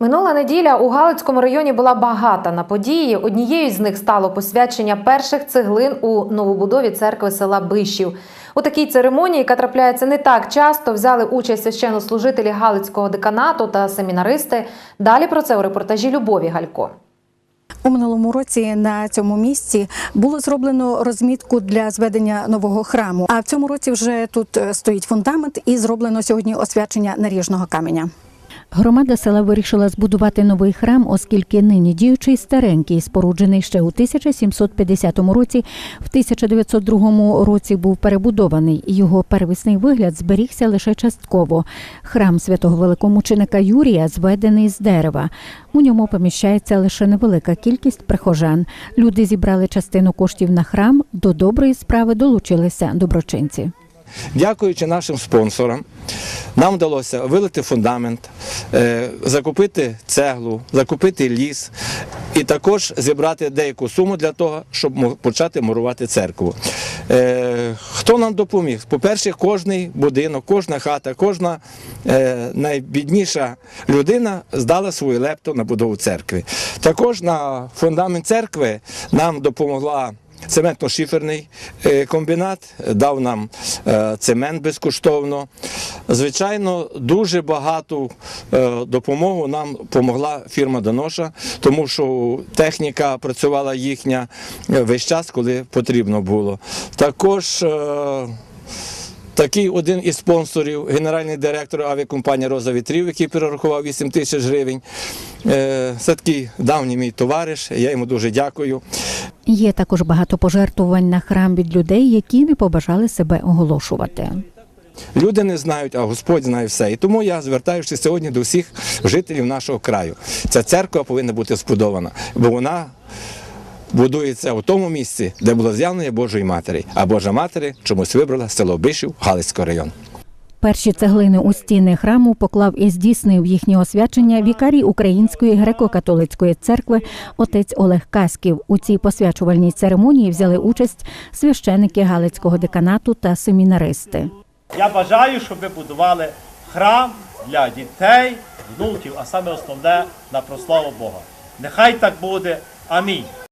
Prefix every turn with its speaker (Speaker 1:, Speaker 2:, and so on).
Speaker 1: Минула неділя у Галицькому районі була багата на події. Однією з них стало посвячення перших цеглин у новобудові церкви села Бишів. У такій церемонії, яка трапляється не так часто, взяли участь священнослужителі Галицького деканату та семінаристи. Далі про це у репортажі Любові Галько.
Speaker 2: У минулому році на цьому місці було зроблено розмітку для зведення нового храму. А в цьому році вже тут е, стоїть фундамент і зроблено сьогодні освячення наріжного каменя.
Speaker 3: Громада села вирішила збудувати новий храм, оскільки нині діючий старенький, споруджений ще у 1750 році, в 1902 році був перебудований. Його первісний вигляд зберігся лише частково. Храм святого великомученика Юрія зведений з дерева. У ньому поміщається лише невелика кількість прихожан. Люди зібрали частину коштів на храм. До доброї справи долучилися доброчинці.
Speaker 4: Дякуючи нашим спонсорам, нам вдалося вилити фундамент, е, закупити цеглу, закупити ліс і також зібрати деяку суму для того, щоб почати мурувати церкву. Е, Хто нам допоміг? По-перше, кожний будинок, кожна хата, кожна е, найбідніша людина здала свою лепту на будову церкви. Також на фундамент церкви нам допомогла. Цементно-шиферний е, комбінат дав нам е, цемент безкоштовно. Звичайно, дуже багату е, допомогу нам допомогла фірма Доноша, тому що техніка працювала їхня весь час, коли потрібно було. Також Такий один із спонсорів, генеральний директор авіакомпанії Роза Вітрів, який перерахував 8 тисяч гривень. Це такий давній мій товариш, я йому дуже дякую.
Speaker 3: Є також багато пожертвувань на храм від людей, які не побажали себе оголошувати.
Speaker 4: Люди не знають, а Господь знає все. І тому я звертаюся сьогодні до всіх жителів нашого краю. Ця церква повинна бути збудована, бо вона будується у тому місці, де було з'явлення Божої Матері. А Божа Матері чомусь вибрала село Бишів Галицького району.
Speaker 3: Перші цеглини у стіни храму поклав і здійснив їхнє освячення вікарій Української греко-католицької церкви отець Олег Каськів. У цій посвячувальній церемонії взяли участь священики Галицького деканату та семінаристи.
Speaker 5: Я бажаю, щоб ви будували храм для дітей, внуків, а саме основне на прославу Бога. Нехай так буде. Амінь.